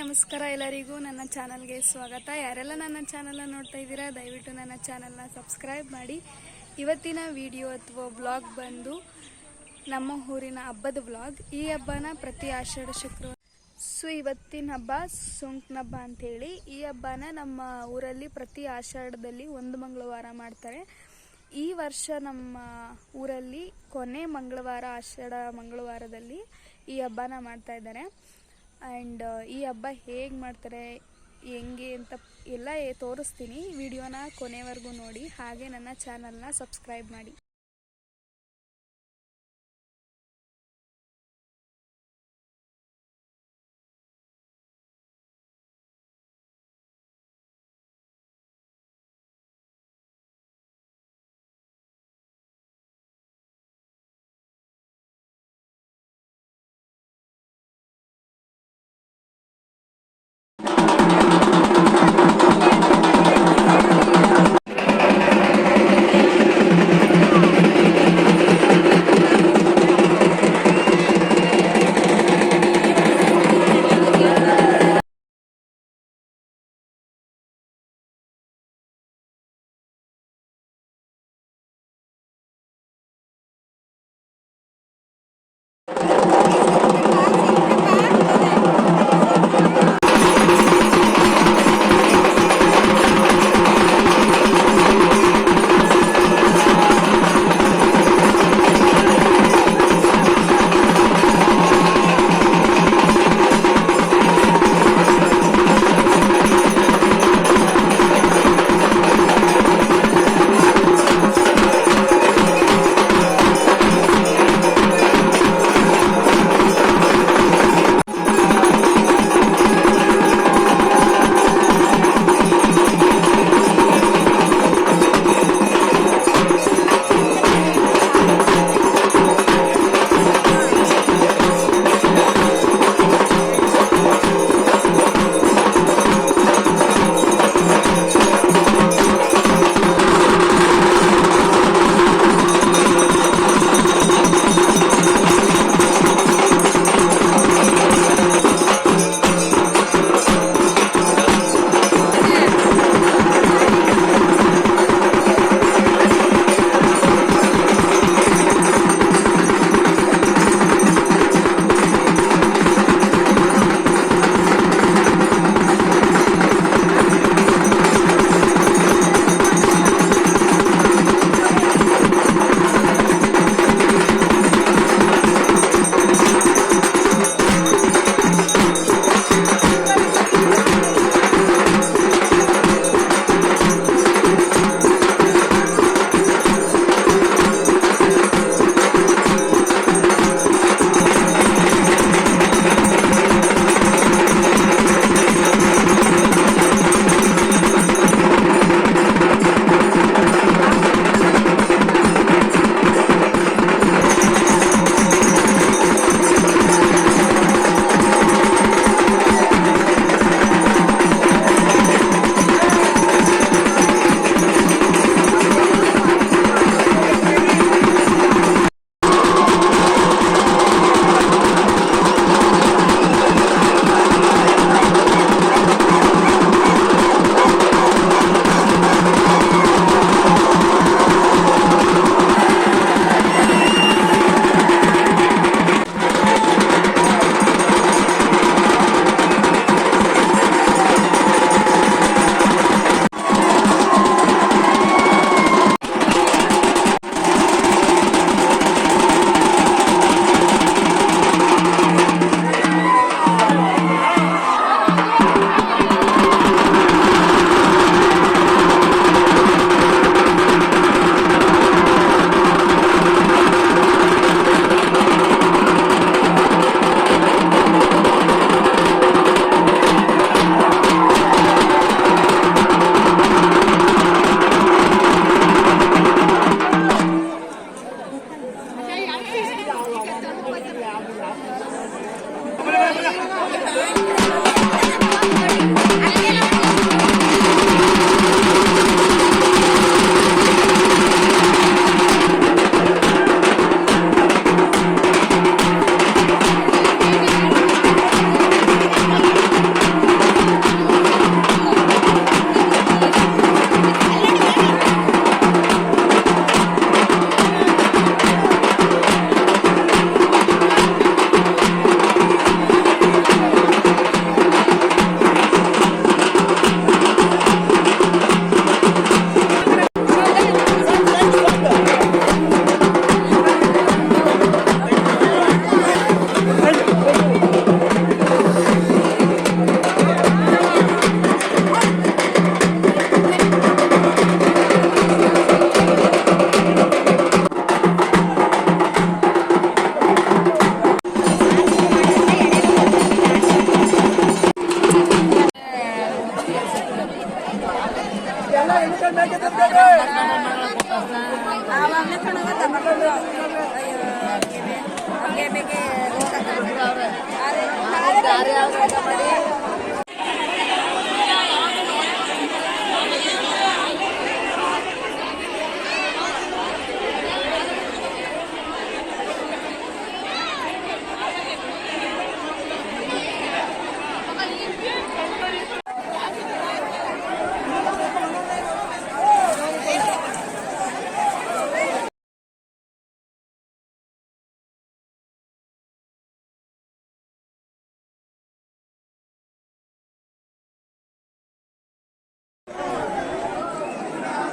ನಮಸ್ಕಾರ ಎಲ್ಲರಿಗೂ. ನನ್ನ ಚಾನಲ್ಗೆ ಸ್ವಾಗತ. ಯಾರೆಲ್ಲ ನನ್ನ ಚಾನಲ್ನ ನೋಡ್ತಾ ಇದ್ದೀರಾ, ದಯವಿಟ್ಟು ನನ್ನ ಚಾನಲ್ನ ಸಬ್ಸ್ಕ್ರೈಬ್ ಮಾಡಿ. ಇವತ್ತಿನ ವಿಡಿಯೋ ಅಥವಾ ಬ್ಲಾಗ್ ಬಂದು ನಮ್ಮ ಊರಿನ ಹಬ್ಬದ ಬ್ಲಾಗ್. ಈ ಹಬ್ಬನ ಪ್ರತಿ ಆಷಾಢ, ಶುಕ್ರವಾರ. ಸೊ, ಇವತ್ತಿನ ಹಬ್ಬ ಸುಂಕ್ನ ಹಬ್ಬ ಅಂಥೇಳಿ ಈ ಹಬ್ಬನ ನಮ್ಮ ಊರಲ್ಲಿ ಪ್ರತಿ ಆಷಾಢದಲ್ಲಿ ಒಂದು ಮಂಗಳವಾರ ಮಾಡ್ತಾರೆ. ಈ ವರ್ಷ ನಮ್ಮ ಊರಲ್ಲಿ ಕೊನೆ ಮಂಗಳವಾರ, ಆಷಾಢ ಮಂಗಳವಾರದಲ್ಲಿ ಈ ಹಬ್ಬನ ಮಾಡ್ತಾ ಇದ್ದಾರೆ. ಆ್ಯಂಡ್ ಈ ಹಬ್ಬ ಹೇಗೆ ಮಾಡ್ತಾರೆ, ಹೆಂಗೆ ಅಂತ ಎಲ್ಲ ತೋರಿಸ್ತೀನಿ. ವಿಡಿಯೋನ ಕೊನೆವರೆಗೂ ನೋಡಿ. ಹಾಗೆ ನನ್ನ ಚಾನಲ್ನ ಸಬ್ಸ್ಕ್ರೈಬ್ ಮಾಡಿ.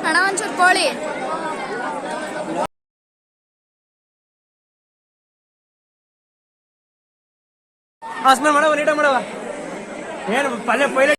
ಅಣ್ಣ ಒಂಚೂರು ಕೋಳಿ ಆಸ್ಮೇಲೆ ಮಾಡವ ನೀಟ ಮಾಡವ ಏನು ಪಲ್ಯ ಪೈಲೆ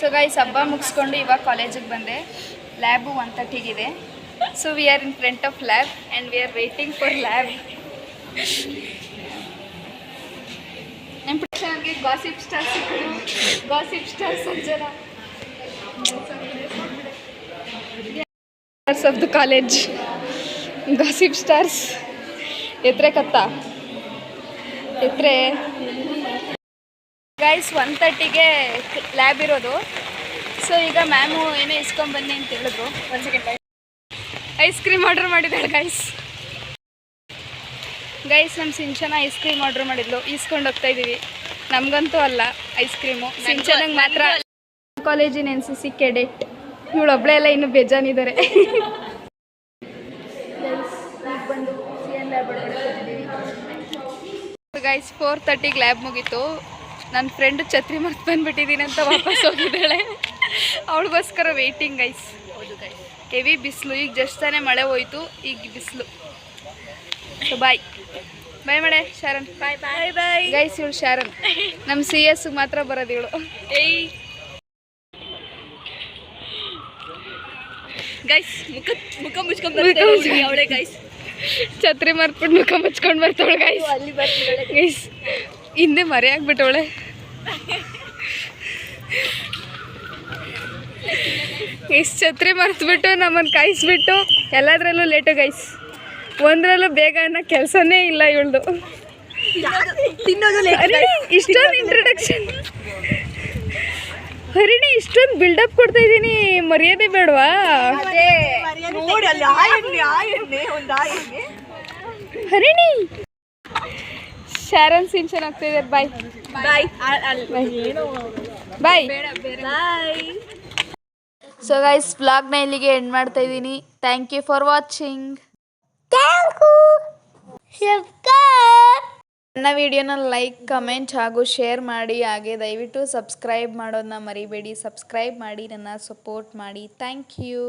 ಸೊ ಗೈಸ್ ಹಬ್ಬ ಮುಗಿಸ್ಕೊಂಡು ಇವಾಗ ಕಾಲೇಜಿಗೆ ಬಂದೆ. Lab one ತರ್ಟಿಗಿದೆ so we are in front of lab and we are waiting for lab ನನಗೆ ಗಾಸಿಪ್ ಸ್ಟಾರ್ ಸಿಕ್ಕಿದ್ರು. Gossip star Sanjana. Stars of the college gossip stars ಎತ್ರೆ ಕತ್ತ. ಎತ್ರೆ. ಗೈಸ್ ಒನ್ ತರ್ಟಿಗೆ ಲ್ಯಾಬ್ ಇರೋದು. ಸೊ ಈಗ ಮ್ಯಾಮು ಏನೋ ಇಸ್ಕೊಂಬನ್ನಿ ಅಂತ ಹೇಳಿದ್ರು. ಒಂದು ಸೆಕೆಂಡ್ ಐಸ್ ಕ್ರೀಮ್ ಆರ್ಡರ್ ಮಾಡಿದ್ದಾಳೆ ಗೈಸ್ ಗೈಸ್ ನಮ್ಮ ಸಿಂಚನ ಐಸ್ ಕ್ರೀಮ್ ಆರ್ಡರ್ ಮಾಡಿದ್ಲು. ಇಸ್ಕೊಂಡು ಹೋಗ್ತಾ ಇದ್ದೀವಿ ನಮಗಂತೂ ಅಲ್ಲ ಐಸ್ ಕ್ರೀಮು ಸಿಂಚನಂಗೆ ಮಾತ್ರ ಕಾಲೇಜಿನ ಎನ್ ಸಿ ಸಿ ಕೆಡೆಟ್ ಇವಳೊಬ್ಳೆ ಎಲ್ಲ ಇನ್ನೂ ಬೇಜಾನಿದ್ದಾರೆ ಗೈಸ್ ಫೋರ್ ತರ್ಟಿಗೆ ಲ್ಯಾಬ್ ಮುಗೀತು. ನನ್ನ ಫ್ರೆಂಡ್ ಛತ್ರಿ ಮರ್ತು ಬಂದ್ಬಿಟ್ಟಿದ್ದೀನಿ ಅಂತ ವಾಪಸ್ ಹೋಗಿದ್ದಾಳೆ. ಅವಳಿಗೋಸ್ಕರ ವೆಯ್ಟಿಂಗ್ ಗೈಸ್ ಹೆವಿ ಬಿಸಿಲು. ಈಗ ಜಸ್ಟ್ ತಾನೇ ಮಳೆ ಹೋಯ್ತು ಈಗ ಬಿಸಿಲು. ಸೊ ಬಾಯ್ ಬಾಯ್ ಮಳೆ ಶಾರನ್. ಬಾಯ್ ಬಾಯ್ ಬಾಯ್ ಗೈಸ್ ಇವಳು ಶಾರನ್. ನಮ್ಮ ಸಿ ಎಸ್ ಮಾತ್ರ ಬರೋದು ಇವಳು. ಏಯ್. ಗೈಸ್ ಮುಖ ಮುಖ ಮುಚ್ಕೊಂಡು ಅವಳೆ ಗೈಸ್ ಛತ್ರಿ ಮರ್ತ್ಬಿಟ್ಟು ಮುಖ ಮುಚ್ಕೊಂಡು ಬರ್ತಾವಳೆ ಗೈಸ್ ಅಲ್ಲಿ ಗೈಸ್ ಹಿಂದೆ ಮರೆ ಆಗ್ಬಿಟ್ಟವಳೆ ಗೈಸ್ ಛತ್ರಿ ಮರ್ತ್ಬಿಟ್ಟು ನಮ್ಮನ್ನು ಕಾಯಿಸ್ಬಿಟ್ಟು ಎಲ್ಲದರಲ್ಲೂ ಲೇಟು ಗೈಸ್ ಒಂದರಲ್ಲೂ ಬೇಗ ಅನ್ನೋ ಕೆಲಸನೇ ಇಲ್ಲ ಇವಳ್ದು. ಇಷ್ಟೊಂದು ಇಂಟ್ರೊಡಕ್ಷನ್ ಹರಿಣಿ ಇಷ್ಟೊಂದು ಬಿಲ್ಡಪ್ ಕೊಡ್ತಾ ಇದ್ದೀನಿ ಮರ್ಯಾದೆ ಬೇಡವಾ? ಹರಿಣಿ ಶಾರನ್ ಸಿಂಚನ್ ಆಗ್ತಾ ಇದ್ದಾರೆ ಬಾಯ್ ಬಾಯ್ ಬಾಯ್ ಬಾಯ್ ಸೊ ಗೈಸ್ ಬ್ಲಾಗ್ನ ಇಲ್ಲಿಗೆ ಎಂಡ್ ಮಾಡ್ತಾ ಇದ್ದೀನಿ. ಥ್ಯಾಂಕ್ ಯು ಫಾರ್ ವಾಚಿಂಗ್ ನನ್ನ ವಿಡಿಯೋನ ಲೈಕ್ ಕಮೆಂಟ್ ಹಾಗೂ ಶೇರ್ ಮಾಡಿ. ಹಾಗೆ ದಯವಿಟ್ಟು ಸಬ್ಸ್ಕ್ರೈಬ್ ಮಾಡೋದನ್ನ ಮರಿಬೇಡಿ. ಸಬ್ಸ್ಕ್ರೈಬ್ ಮಾಡಿ ನನ್ನ ಸಪೋರ್ಟ್ ಮಾಡಿ. Thank you